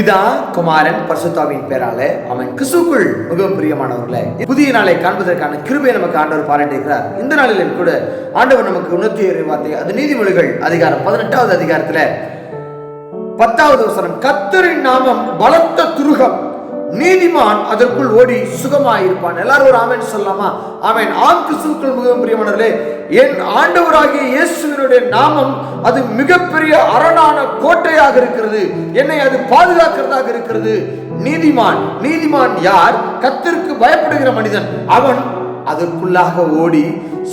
பிதா குமாரன் பரிசுத்தாவின் பேரால அவன் கிறிஸ்துக்குள் மிகவும் பிரியமானவர்களே புதிய நாளை காண்பதற்கான கிருபை நமக்கு ஆண்டவர் பாராட்டியிருக்கிறார் இந்த நாளிலும் கூட ஆண்டவர் நமக்கு உணர்த்தி வார்த்தை அது நீதிமொழிகள் அதிகாரம் பதினெட்டாவது அதிகாரத்துல பத்தாவது வசனம் கத்தரின் நாமம் பலத்த துருகம். நீதிமான் அதற்குள் ஓடி சுகமாயிருப்பான். எல்லாரும் ஒரு ஆமென் சொல்லலாமா? ஆமென். ஆம் கிறிஸ்துக்கள் மிகவும் பிரியமானவர்களே என் ஆண்டவராகிய இயேசுவினுடைய நாமம் அது மிகப்பெரிய அரணான கோட்டையாக இருக்கிறது. என்னை அது பாதுகாக்கிறதாக இருக்கிறது. நீதிமான் நீதிமான் யார்? கத்திற்கு பயப்படுகிற மனிதன். அவன் அதற்குள்ளாக ஓடி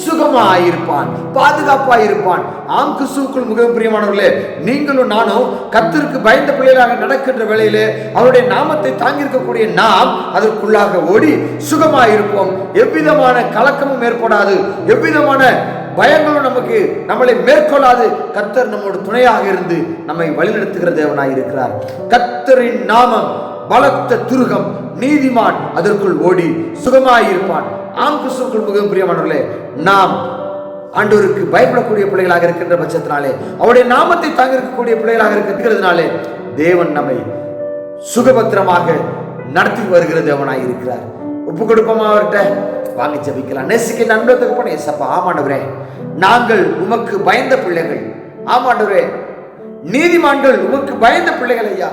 சுகமாயிருப்பான் பாதுகாப்பாயிருப்பான். ஆம் கிறிஸ்துக்குள் மிகவும் பிரியமானவர்களே நீங்களும் நானும் கத்திற்கு பயந்த பிள்ளைகளாக நடக்கின்ற வேளையிலே அவருடைய நாமத்தை தாங்கியிருக்கக்கூடிய நாம் அதற்குள்ளாக ஓடி சுகமாயிருப்போம். எவ்விதமான கலக்கமும் ஏற்படாது எவ்விதமான பயங்களும் நமக்கு நம்மளை மேற்கொள்ளாது. கத்தர் நம்மோட துணையாக இருந்து நம்மை வழிநடத்துகிற தேவனாய் இருக்கிறார் கத்தரின் நாமம் பலத்த துருகம் நீதிமான் அதற்குள் ஓடி சுகமாயிருப்பான். ஆம் கிறிஸ்துக்குள் மிகவும் பிரியமானவர்களே நாம் ஆண்டவருக்கு பயப்படக்கூடிய பிள்ளைகளாக இருக்கின்ற பட்சத்தினாலே அவருடைய நாமத்தை தாங்க இருக்கக்கூடிய பிள்ளைகளாக இருக்கிறதுனாலே தேவன் நம்மை சுகபத்திரமாக நடத்தி வருகிற தேவனாக இருக்கிறார். ஒப்பு கொடுப்போமா அவர்கிட்ட? வாங்கி ஜபிக்கலாம். நேசிக்க நண்பத்துக்கு போன ஏசப்பா ஆமாண்டவரே நாங்கள் உமக்கு பயந்த பிள்ளைகள். ஆமாண்டவரே நீதிமான்கள் உமக்கு பயந்த பிள்ளைகள் ஐயா.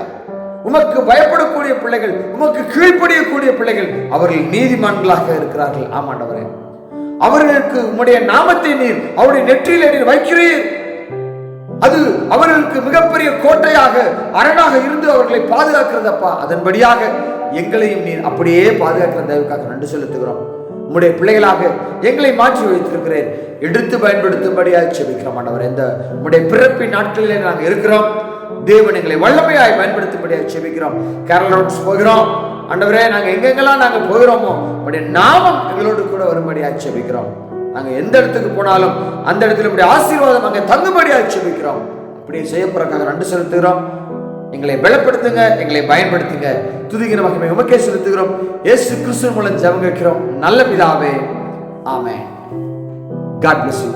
உமக்கு பயப்படக்கூடிய பிள்ளைகள் உமக்கு கீழ்ப்படியக்கூடிய பிள்ளைகள் அவர்கள் நீதிமான்களாக இருக்கிறார்கள். ஆமாண்டவரே அவர்களுக்கு உம்முடைய நாமத்தை நீர் அவருடைய நெற்றியில நீர் வைக்கிறீர். அது அவர்களுக்கு மிகப்பெரிய கோட்டையாக அரணாக இருந்து அவர்களை பாதுகாக்கிறதப்பா. அதன்படியாக எங்களையும் நீர் அப்படியே பாதுகாக்கிற தேவைக்காக நன்றி செலுத்துகிறோம். உம்முடைய பிள்ளைகளாக எங்களை மாற்றி வைத்திருக்கிறேன். எடுத்து பயன்படுத்தும்படியாக செபிக்கிறோம் ஆண்டவர். இந்த உம்முடைய பிறப்பின் நாட்களிலே நாங்கள் இருக்கிறோம். தேவன் எங்களை வல்லமையாய் பயன்படுத்தும்படியாக செபிக்கிறோம் கேரளோட்ஸ் போகிறோம். ஆண்டவரே நாங்கள் எங்கெங்கெல்லாம் நாங்கள் போகிறோமோ உடைய நாமம் எங்களோடு கூட வரும்படியாக செபிக்கிறோம் நாங்கள் எந்த இடத்துக்கு போனாலும் அந்த இடத்துல இப்படி ஆசீர்வாதம் நாங்கள் தங்கும்படியாக செபிக்கிறோம் அப்படி செய்யப்படுறக்காக நன்றி செலுத்துகிறோம். எங்களை பலப்படுத்துங்க எங்களை பயன்படுத்துங்க. துதிக்கிற மகிமை உமக்கே செலுத்துகிறோம். ஏசு கிறிஸ்து மூலம் ஜெபம் கேட்கிறோம். நல்ல பிதாவே ஆமே காட் பிளஸ் யூ